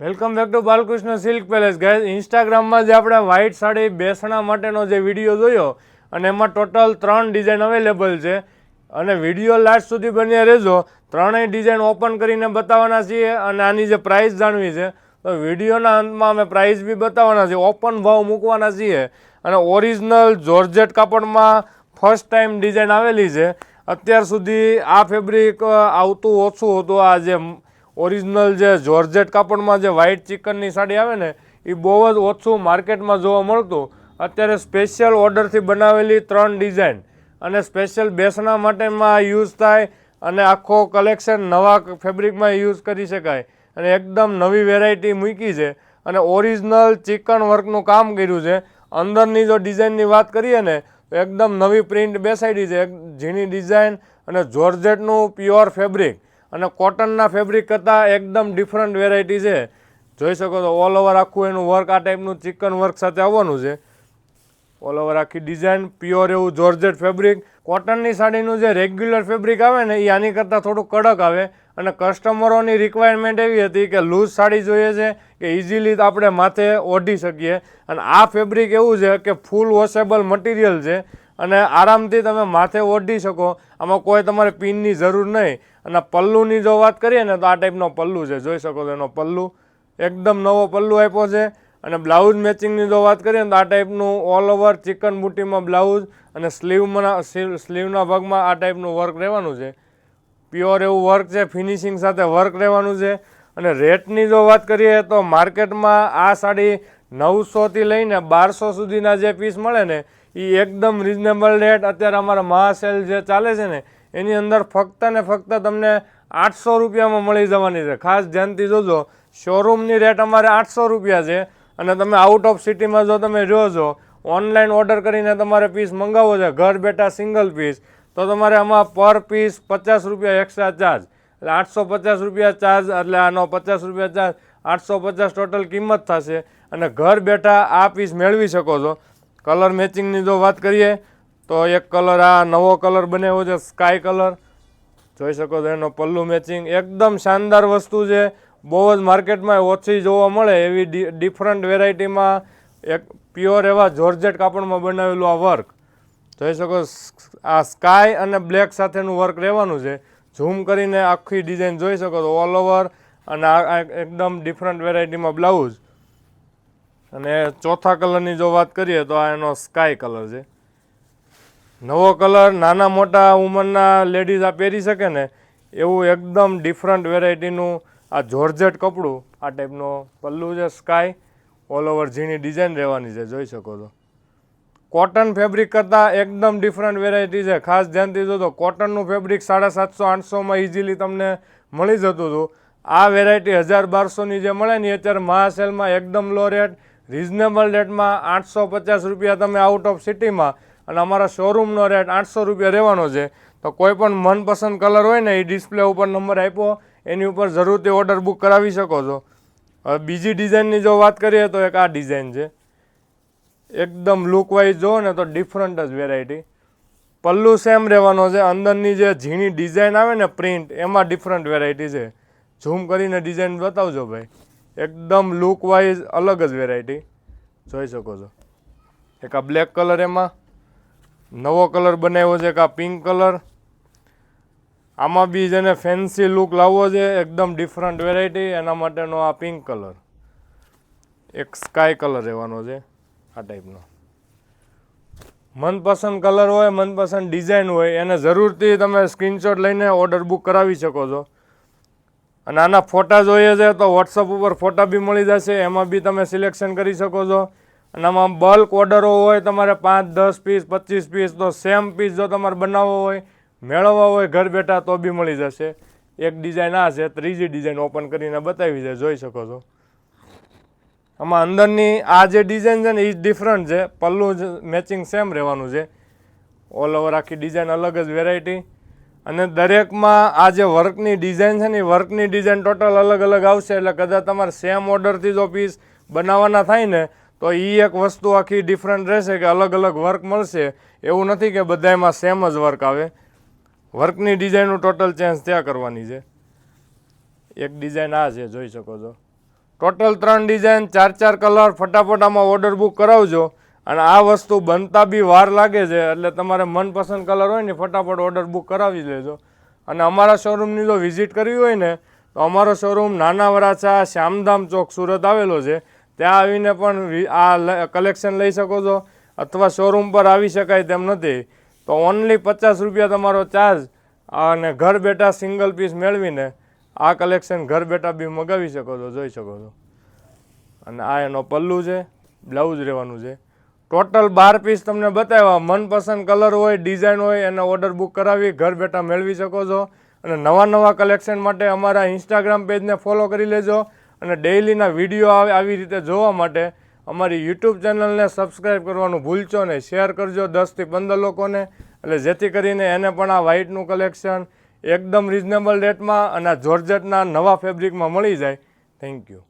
Welcome back to Balkrishna silk palace. Guys ઇન્સ્ટાગ્રામમાં જે આપણે વ્હાઇટ સાડી બેસણા માટેનો જે વીડિયો જોયો, અને એમાં ટોટલ ત્રણ ડિઝાઇન અવેલેબલ છે. અને વીડિયો લાસ્ટ સુધી બન્યા રહેજો. ત્રણેય ડિઝાઇન ઓપન કરીને બતાવવાના છીએ અને આની જે પ્રાઇસ જાણવી છે, તો વિડીયોના અંતમાં અમે પ્રાઇસ બી બતાવવાના છીએ. ઓપન ભાવ મૂકવાના છીએ. અને ઓરિજિનલ જોર્જેટ કાપડમાં ફર્સ્ટ ટાઈમ ડિઝાઇન આવેલી છે. અત્યાર સુધી આ ફેબ્રિક આવતું ઓછું હતું. આ જે ઓરિજિનલ જે જોર્જેટ કાપડમાં જે વ્હાઇટ ચિકનની સાડી આવે ને એ બહુ જ ઓછું માર્કેટમાં જોવા મળતું. અત્યારે સ્પેશિયલ ઓર્ડરથી બનાવેલી ત્રણ ડિઝાઇન અને સ્પેશિયલ બેસણા માટેમાં યુઝ થાય અને આખો કલેક્શન નવા ફેબ્રિકમાં યુઝ કરી શકાય. અને એકદમ નવી વેરાયટી મૂકી છે. અને ઓરિજિનલ ચિકન વર્કનું કામ કર્યું છે. અંદરની જો ડિઝાઇનની વાત કરીએ ને, તો એકદમ નવી પ્રિન્ટ બેસાડી છે. ઝીણી ડિઝાઇન અને જોર્જેટનું પ્યોર ફેબ્રિક અને કોટનના ફેબ્રિક કરતાં એકદમ ડિફરન્ટ વેરાયટી છે. જોઈ શકો તો ઓલ ઓવર આખું એનું વર્ક આ ટાઈપનું ચિકન વર્ક સાથે આવવાનું છે. ઓલ ઓવર આખી ડિઝાઇન પ્યોર એવું જોર્જેટ ફેબ્રિક કોટનની સાડીનું જે રેગ્યુલર ફેબ્રિક આવે ને, એ આની કરતાં થોડું કડક આવે. અને કસ્ટમરોની રિક્વાયરમેન્ટ એવી હતી કે લૂઝ સાડી જોઈએ છે, કે ઇઝીલી આપણે માથે ઓઢી શકીએ. અને આ ફેબ્રિક એવું છે કે ફૂલ વોશેબલ મટીરિયલ છે. અને આરામથી તમે માથે ઓઢી શકો. આમાં કોઈ તમારે પિનની જરૂર નહીં. અને પલ્લુની જો વાત કરીએ ને તો આ ટાઈપનો પલ્લુ છે. જોઈ શકો છો એનો પલ્લુ. એકદમ નવો પલ્લુ આપ્યો છે. અને બ્લાઉઝ મેચિંગની જો વાત કરીએ ને તો આ ટાઈપનું ઓલ ઓવર ચિકન બુટીમાં બ્લાઉઝ અને સ્લીવમાં સ્લીવના ભાગમાં આ ટાઈપનું વર્ક રહેવાનું છે. પ્યોર એવું વર્ક છે. ફિનિશિંગ સાથે વર્ક રહેવાનું છે. અને રેટની જો વાત કરીએ તો માર્કેટમાં આ સાડી નવસોથી લઈને બારસો સુધીના જે પીસ મળે ને એ એકદમ રિઝનેબલ રેટ અત્યારે અમારા મહાસેલ જે ચાલે છે ને એની અંદર ફક્ત ને ફક્ત તમને આઠસો રૂપિયામાં મળી જવાની છે. ખાસ ધ્યાનથી જોજો શોરૂમની રેટ અમારે આઠસો રૂપિયા છે અને તમે આઉટ ઓફ સિટીમાં જો તમે જોજો ઓનલાઈન ઓર્ડર કરીને તમારે પીસ મંગાવવો છે, ઘર બેઠા સિંગલ પીસ તો તમારે આમાં પર પીસ પચાસ રૂપિયા એક્સ્ટ્રા ચાર્જ એટલે આઠસો પચાસ રૂપિયા ચાર્જ એટલે આનો પચાસ રૂપિયા ચાર્જ આઠસો પચાસ ટોટલ કિંમત થશે. અને ઘર બેઠા આ પીસ મેળવી શકો છો. કલર મેચિંગની જો વાત કરીએ તો એક કલર, આ નવો કલર બનાવ્યો છે સ્કાય કલર. જોઈ શકો છો એનો પલ્લુ મેચિંગ એકદમ શાનદાર વસ્તુ છે. બહુ જ માર્કેટમાં ઓછી જોવા મળે એવી ડિફરન્ટ વેરાયટીમાં એક પ્યોર એવા જોર્જેટ કાપડમાં બનાવેલું આ વર્ક જોઈ શકો આ સ્કાય અને બ્લેક સાથેનું વર્ક રહેવાનું છે. ઝૂમ કરીને આખી ડિઝાઇન જોઈ શકો છો ઓલ ઓવર અને આ એકદમ ડિફરન્ટ વેરાયટીમાં બ્લાઉઝ અને ચોથા કલરની જો વાત કરીએ તો આ એનો સ્કાય કલર છે. નવો કલર, નાના મોટા ઉંમરના લેડીઝ આ પહેરી શકે ને, એવું એકદમ ડિફરન્ટ વેરાયટીનું આ જોર્જેટ કપડું, આ ટાઈપનો પલ્લુ છે સ્કાય ઓલ ઓવર ઝીણી ડિઝાઇન રહેવાની છે, જોઈ શકો છો. કોટન ફેબ્રિક કરતાં એકદમ ડિફરન્ટ વેરાયટી છે. ખાસ ધ્યાનથી જોતો કોટનનું ફેબ્રિક સાડા સાતસો, આઠસોમાં ઇઝીલી તમને મળી જતું હતું. આ વેરાયટી હજાર બારસોની જે મળે ને અત્યારે મહાસેલમાં એકદમ લો રેટ રિઝનેબલ રેટમાં આઠસો પચાસ રૂપિયા તમે આઉટ ઓફ સિટીમાં અને અમારા શોરૂમનો રેટ આઠસો રૂપિયા રહેવાનો છે. તો કોઈ પણ મનપસંદ કલર હોય ને એ ડિસ્પ્લે ઉપર નંબર આપ્યો, એની ઉપર જરૂરથી ઓર્ડર બુક કરાવી શકો છો. હવે બીજી ડિઝાઇનની જો વાત કરીએ તો એક આ ડિઝાઇન છે. એકદમ લુકવાઇઝ જુઓ ને તો ડિફરન્ટ જ વેરાયટી પલ્લુ સેમ રહેવાનો છે. અંદરની જે ઝીણી ડિઝાઇન આવે ને પ્રિન્ટ એમાં ડિફરન્ટ વેરાયટી છે. ઝૂમ કરીને ડિઝાઇન બતાવજો ભાઈ. એકદમ લુકવાઇઝ અલગ જ વેરાયટી જોઈ શકો છો. એક આ બ્લેક કલર એમાં. નવો કલર બનાવ્યો છે એક આ પિંક કલર. આમાં બી જેને ફેન્સી લુક લાવવો છે, એકદમ ડિફરન્ટ વેરાયટી એના માટેનો આ પિંક કલર. એક સ્કાય કલર રહેવાનો છે આ ટાઈપનો મનપસંદ કલર હોય, મનપસંદ ડિઝાઇન હોય, એને જરૂરથી તમે સ્ક્રીનશોટ લઈને ઓર્ડર બુક કરાવી શકો છો. અને આના ફોટા જોઈએ છે તો વોટ્સઅપ ઉપર ફોટા બી મળી જશે, એમાં બી તમે સિલેક્શન કરી શકો છો. અને આમાં બલ્ક ઓર્ડરો હોય, તમારે પાંચ, દસ પીસ પચીસ પીસ તો સેમ પીસ જો તમારે બનાવવો હોય, મેળવવા હોય, ઘર બેઠા તો બી મળી જશે. એક ડિઝાઇન આ છે, ત્રીજી ડિઝાઇન ઓપન કરીને બતાવી છે, જોઈ શકો છો. આમાં અંદરની આ જે ડિઝાઇન છે ને એ ડિફરન્ટ છે. પલ્લું જ મેચિંગ સેમ રહેવાનું છે. ઓલ ઓવર આખી ડિઝાઇન અલગ જ વેરાયટી અને દરેકમાં આ જે વર્કની ડિઝાઇન છે ને એ વર્કની ડિઝાઇન ટોટલ અલગ અલગ આવશે. એટલે કદાચ તમારે સેમ ઓર્ડરથી જો પીસ બનાવવાના થાય ને તો એ એક વસ્તુ આખી ડિફરન્ટ રહેશે કે અલગ અલગ વર્ક મળશે. એવું નથી કે બધામાં સેમ જ વર્ક આવે. વર્કની ડિઝાઇનનું ટોટલ ચેન્જ ત્યાં કરવાની છે. એક ડિઝાઇન આ છે, જોઈ શકો છો. ટોટલ ત્રણ ડિઝાઇન ચાર ચાર કલર ફટાફટ આમાં ઓર્ડર બુક કરાવજો. અને આ વસ્તુ બનતા બી વાર લાગે છે, એટલે તમારે મનપસંદ કલર હોય ને ફટાફટ ઓર્ડર બુક કરાવી લેજો. અને અમારા શોરૂમની જો વિઝિટ કરવી હોય ને, તો અમારો શોરૂમ નાના વરાછા શ્યામધામ ચોક સુરત આવેલો છે. ત્યાં આવીને પણ આ કલેક્શન લઈ શકો છો. અથવા શોરૂમ પર આવી શકાય તેમ નથી. તો ઓનલી પચાસ રૂપિયા તમારો ચાર્જ અને ઘર બેઠા સિંગલ પીસ મેળવીને આ કલેક્શન ઘર બેઠા બી મગાવી શકો છો, જોઈ શકો છો. અને આ એનો પલ્લું છે, બ્લાઉઝ રહેવાનું છે. ટોટલ બાર પીસ તમને બતાવ્યા. મનપસંદ કલર હોય ડિઝાઇન હોય, એને ઓર્ડર બુક કરાવી, ઘર બેઠા મેળવી શકો છો. અને નવા નવા કલેક્શન માટે અમારા ઇન્સ્ટાગ્રામ પેજને ફોલો કરી લેજો. અને ડેઇલીના વીડિયો આવે આવી રીતે જોવા માટે અમારી યુટ્યુબ ચેનલને સબસ્ક્રાઈબ કરવાનું ભૂલશો નહીં. શેર કરજો દસથી પંદર લોકોને. એટલે જેથી કરીને એને પણ આ વ્હાઇટનું કલેક્શન એકદમ રિઝનેબલ રેટમાં અને જોર્જેટના નવા ફેબ્રિકમાં મળી જાય. Thank you